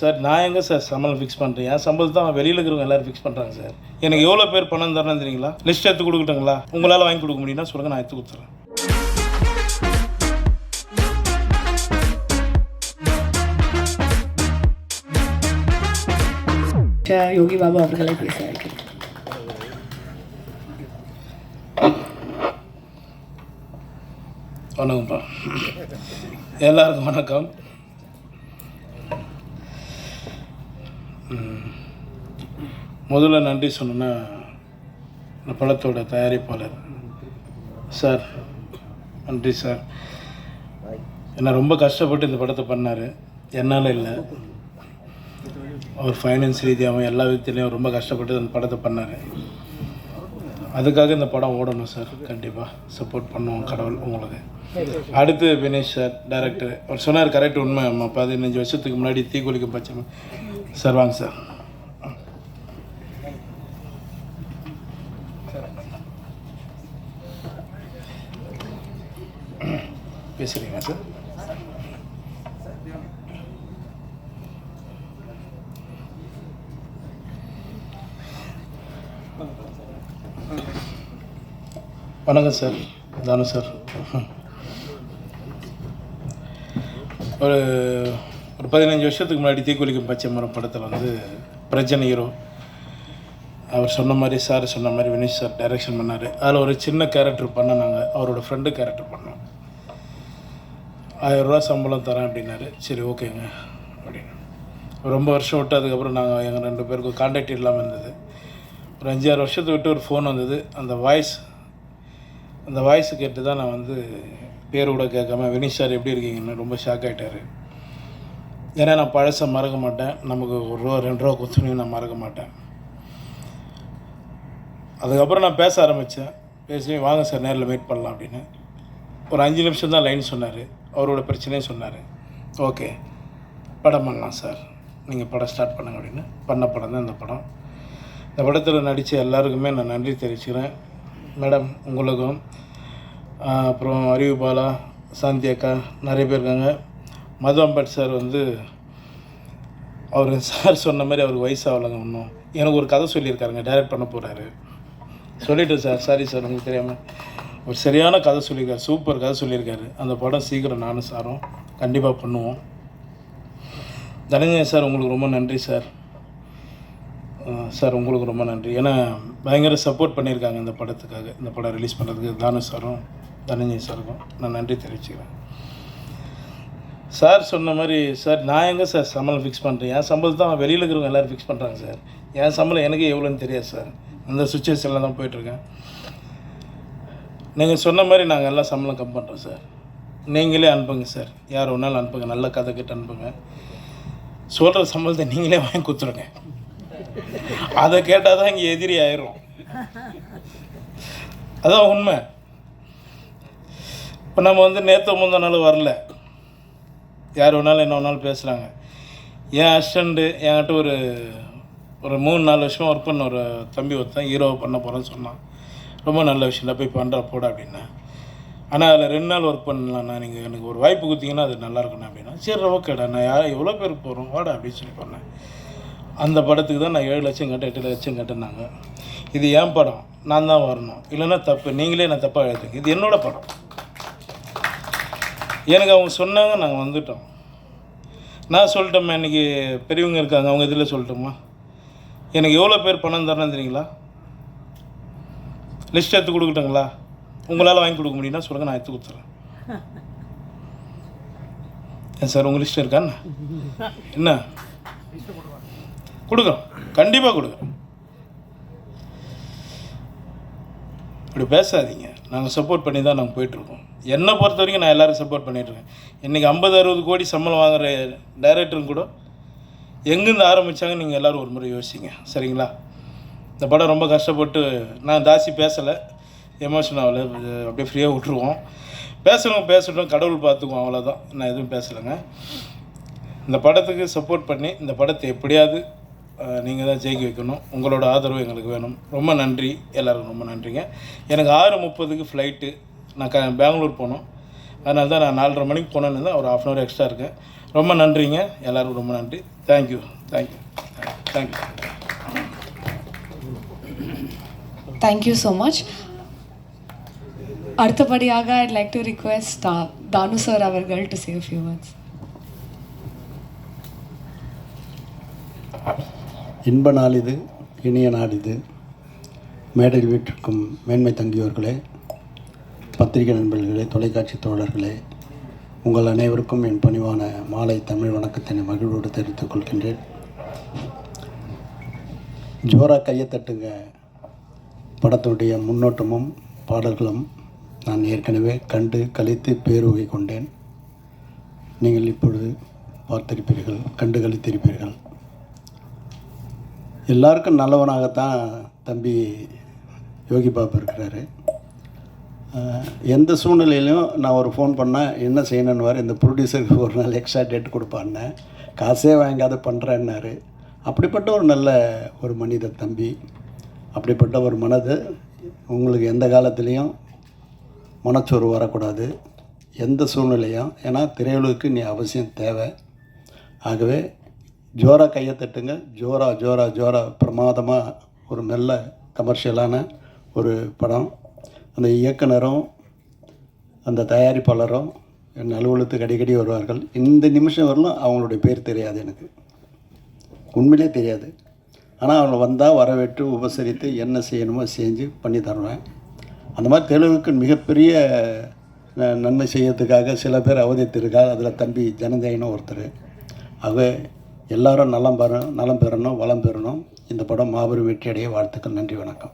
Sir நான் எங்கே sir சம்பளம் ஃபிக்ஸ் பண்ணுறேன் என் சம்பளத்தை அவன் வெளியில் இருக்கிறவங்க எல்லாரும் ஃபிக்ஸ் பண்ணுறாங்க சார். எனக்கு எவ்வளோ பேர் பணம் தரணும் தெரியுங்களா? லிஸ்ட் எடுத்து கொடுக்கட்டுங்களா? உங்களால் வாங்கி கொடுக்க முடியும்னா சொல்லுங்கள் நான் எடுத்து கொடுத்துறேன். யோகி பாபு அவர்களை பேச வணக்கம்ப்பா. எல்லாருக்கும் வணக்கம். முதல்ல நன்றி சொன்னேன்னா இந்த படத்தோட தயாரிப்பாளர். சார் நன்றி சார். என்னை ரொம்ப கஷ்டப்பட்டு இந்த படத்தை பண்ணார். என்னால் இல்லை. அவர் ஃபைனான்ஸ் ரீதியாகவும் எல்லா விதத்துலேயும் ரொம்ப கஷ்டப்பட்டு அந்த படத்தை பண்ணார். அதுக்காக இந்த படம் ஓடணும் சார். கண்டிப்பாக சப்போர்ட் பண்ணுவோம் கடவுள் உங்களுக்கு. அடுத்து வினேஷ் சார் டேரக்டர் அவர் சொன்னார் கரெக்ட் உண்மை. பதினஞ்சு வருஷத்துக்கு முன்னாடி தீக்குளிக்க பச்சை சார் வாங்க சார் பேசுகிறீங்களா சார் வணக்கம் சார் தானு சார் ஒரு ஒரு பதினஞ்சு வருஷத்துக்கு முன்னாடி தீக்குளிக்கும் பச்சை மரம் படத்தில் வந்து பிரஜன் ஹீரோ அவர் சொன்ன மாதிரி சார் சொன்ன மாதிரி வினேஷ் சார் டைரக்ஷன் பண்ணார். அதில் ஒரு சின்ன கேரக்டர் பண்ண நாங்கள் அவரோட ஃப்ரெண்டு கேரக்டர் பண்ணோம். ஆயிரரூவா சம்பளம் தரேன் அப்படின்னாரு. சரி ஓகேங்க. அப்படின்னு. ரொம்ப வருஷம் விட்டு அதுக்கப்புறம் நாங்கள் எங்கள் ரெண்டு பேருக்கும் கான்டாக்ட் இல்லாமல் இருந்தது. ஒரு அஞ்சாறு வருஷத்தை விட்டு ஒரு ஃபோன் வந்தது. அந்த வாய்ஸ் அந்த வாய்ஸ் கேட்டு தான் நான் வந்து பேர் கூட கேட்காம வினிஷ் சார் எப்படி இருக்கீங்கன்னு? ரொம்ப ஷாக் ஆகிட்டார் ஏன்னா நான் பழசை மறக்க மாட்டேன். நமக்கு ஒரு ரூபா ரெண்டு ரூபா கொடுத்துனையும் நான் மறக்க மாட்டேன். அதுக்கப்புறம் நான் பேச ஆரம்பித்தேன் பேசி வாங்க சார் நேரில் மீட் பண்ணலாம் அப்படின்னு. ஒரு அஞ்சு நிமிஷம் தான் லைன் சொன்னார். அவரோட பிரச்சனையும் சொன்னார். ஓகே படம் பண்ணலாம் சார். நீங்கள் படம் ஸ்டார்ட் பண்ணுங்க அப்படின்னு. பண்ண படம் தான் இந்த படம். இந்த படத்தில் நடித்த எல்லாருக்குமே நான் நன்றி தெரிவிச்சுக்கிறேன். மேடம் உங்களுக்கும் அப்புறம் அறிவு பாலா சாந்தி அக்கா நிறைய பேர் இருக்காங்க. மது சார் வந்து அவர் சார் சொன்ன மாதிரி அவருக்கு வயசாகலங்க ஒன்றும் எனக்கு ஒரு கதை சொல்லியிருக்காருங்க டைரக்ட் பண்ண போகிறாரு சொல்லிட்டேன் சார் சாரி சார் உங்களுக்கு தெரியாமல் ஒரு சரியான கதை சொல்லியிருக்காரு சூப்பர் கதை சொல்லியிருக்காரு. அந்த படம் சீக்கிரம் நானும் சாரும் கண்டிப்பாக பண்ணுவோம். தனஞ்சயன் சார் உங்களுக்கு ரொம்ப நன்றி சார். சார் உங்களுக்கு ரொம்ப நன்றி. ஏன்னா பயங்கர சப்போர்ட் பண்ணியிருக்காங்க இந்த படத்துக்காக இந்த படம் ரிலீஸ் பண்ணுறதுக்கு தானு சாரும் தனஞ்சய் சாருக்கும் நான் நன்றி தெரிவிச்சுக்கிறேன். சார் சொன்ன மாதிரி சார் நான் எங்கே சார் சம்பளம் ஃபிக்ஸ் பண்ணுறேன் என் சம்பளத்தை அவன் வெளியில் இருக்கிறவங்க எல்லோரும் ஃபிக்ஸ் பண்ணுறாங்க சார். என் சம்பளம் எனக்கு எவ்வளோன்னு தெரியாது சார். அந்த சுச்சுவேஷனில் தான் போயிட்டுருக்கேன் நீங்கள் சொன்ன மாதிரி நாங்கள் எல்லாம் சம்பளம் கம் பண்ணுறோம் சார். நீங்களே அனுப்புங்க சார். யார் ஒன்றாலும் அனுப்புங்க. நல்ல கதை கிட்ட அனுப்புங்க. சொல்கிற சம்பளத்தை நீங்களே வாங்கி கொடுத்துருங்க. அதை கேட்டால் தான் இங்கே எதிரி ஆயிரும். அதான் உண்மை. இப்போ நம்ம வந்து நேற்று முந்தா நாள் வரல. யார் வேணாலும் என்ன வேணாலும் பேசுகிறாங்க என் அசிஸ்டண்ட்டு என்கிட்ட ஒரு ஒரு மூணு நாலு வருஷமாக ஒர்க் பண்ண ஒரு தம்பி ஒருத்தன் ஹீரோவை பண்ண போகிறேன்னு சொன்னான். ரொம்ப நல்ல விஷயம் இல்லை போய் பண்ணுற போட அப்படின்னா. ஆனால் அதில் ரெண்டு நாள் ஒர்க் பண்ணலாம்ண்ணா நீங்கள் எனக்கு ஒரு வாய்ப்பு கொடுத்தீங்கன்னா அது நல்லா அப்படின்னா. சரி ஓகேடா நான் யார் எவ்வளோ பேருக்கு போகிறோம் வாடா அப்படின்னு சொல்லி பண்ணேன். அந்த படத்துக்கு தான் நான் ஏழு லட்சம் கட்ட எட்டு லட்சம் கட்டினாங்க இது என் படம் நான் தான் வரணும். இல்லைன்னா தப்பு நீங்களே நான் தப்பாக எழுதுங்க இது என்னோடய படம். எனக்கு அவங்க சொன்னாங்க நாங்கள் வந்துட்டோம். நான் சொல்லிட்டோம்மா இன்றைக்கி பெரியவங்க இருக்காங்க அவங்க இதில் சொல்லட்டுமா எனக்கு எவ்வளோ பேர் பணம் தரணும் தெரியுங்களா? லிஸ்ட் எடுத்து கொடுக்கட்டுங்களா? உங்களால் வாங்கி கொடுக்க முடியும்னா சொல்லுங்கள் நான் எடுத்து கொடுத்துறேன். ஏன் சார் உங்கள் லிஸ்ட் இருக்காண்ணா என்ன? கொடுக்குறோம். கண்டிப்பாக கொடுக்குறோம். இப்படி பேசாதீங்க. நாங்கள் சப்போர்ட் பண்ணி தான் நாங்கள் போயிட்டுருக்கோம். என்னை பொறுத்த வரைக்கும் நான் எல்லோரும் சப்போர்ட் பண்ணிகிட்ருக்கேன் இன்றைக்கி ஐம்பது அறுபது கோடி சம்பளம் வாங்குகிற டைரக்டரும் கூட எங்கேருந்து ஆரம்பித்தாங்க நீங்கள் எல்லோரும் ஒரு முறை யோசிங்க. சரிங்களா? இந்த படம் ரொம்ப கஷ்டப்பட்டு நான் ஜாஸ்தி பேசலை. எமோஷன் ஆகலை. அப்படியே ஃப்ரீயாக விட்ருவோம் பேசணும் பேசட்டும் கடவுள் பார்த்துக்குவோம் அவ்வளோதான் நான் எதுவும் பேசலைங்க. இந்த படத்துக்கு சப்போர்ட் பண்ணி இந்த படத்தை எப்படியாவது நீங்கள் தான் ஜெயிக்க வைக்கணும். உங்களோட ஆதரவு எங்களுக்கு வேணும். ரொம்ப நன்றி. எல்லோரும் ரொம்ப நன்றிங்க. எனக்கு ஆறு முப்பதுக்கு ஃப்ளைட்டு நான் க பெங்களூர் போகணும் அதனால தான் நான் நாலரை மணிக்கு போனேன்னு தான் ஒரு ஆஃப் அன் ஹவர் எக்ஸ்ட்ரா இருக்கேன். ரொம்ப நன்றிங்க. எல்லோரும் ரொம்ப நன்றி. Thank you thank you thank you thank you so much அடுத்தபடியாக I'd like to request Thanu sir அவர்கள் டு சேவ் ஃபியூ வேர்ட்ஸ் இன்ப நாள் இது இனிய நாள் இது மேடையில் வீட்டிற்கும் மேன்மை தங்கியோர்களே பத்திரிகை நண்பர்களே தொலைக்காட்சி தோழர்களே உங்கள் அனைவருக்கும் என் பணிவான மாலை தமிழ் வணக்கத்தினை மகிழ்வோடு தெரிவித்துக் கொள்கின்றேன். ஜோரா கையை தட்டுங்க. படத்துடைய முன்னோட்டமும் பாடல்களும் நான் ஏற்கனவே கண்டு கழித்து பேருகை கொண்டேன். நீங்கள் இப்பொழுது பார்த்திருப்பீர்கள் கண்டு கழித்திருப்பீர்கள். எல்லாருக்கும் நல்லவனாகத்தான் தம்பி யோகி பாபு இருக்கிறாரு. எந்த சூழ்நிலையிலையும் நான் ஒரு ஃபோன் பண்ணால் என்ன செய்யணுன்னு இந்த ப்ரொடியூசருக்கு ஒரு நாள் எக்ஸ்ட்ரா டேட் கொடுப்பான்னு காசே வாங்காத பண்ணுறேன்னாரு அப்படிப்பட்ட ஒரு நல்ல ஒரு மனித தம்பி அப்படிப்பட்ட ஒரு மனது உங்களுக்கு எந்த காலத்துலேயும் மனச்சோறு வரக்கூடாது. எந்த சூழ்நிலையும் ஏன்னா திரையுலகுக்கு நீ அவசியம் தேவை. ஆகவே ஜோரா கையை தட்டுங்க. ஜோரா ஜோரா ஜோரா பிரமாதமாக ஒரு நல்ல கமர்ஷியலான ஒரு படம். அந்த இயக்குனரும் அந்த தயாரிப்பாளரும் என் அலுவலகத்துக்கு அடிக்கடி வருவார்கள். இந்த நிமிஷம் வரலும் அவங்களுடைய பேர் தெரியாது எனக்கு. உண்மையிலே தெரியாது. ஆனால் அவங்க வந்தால் வரவேற்று உபசரித்து என்ன செய்யணுமோ செஞ்சு பண்ணி தருவேன். அந்த மாதிரி தெலுங்குக்கு மிகப்பெரிய ந- நன்மை செய்யறதுக்காக சில பேர் அவதரித்திருக்கார் அதில் தம்பி ஜனதேயனும் ஒருத்தர். அவ எல்லாரும் நலம் பெறணும் நலம் பெறணும் வளம் பெறணும். இந்த படம் மாபெரும் வெற்றியடைய வாழ்த்துக்கள். நன்றி வணக்கம்.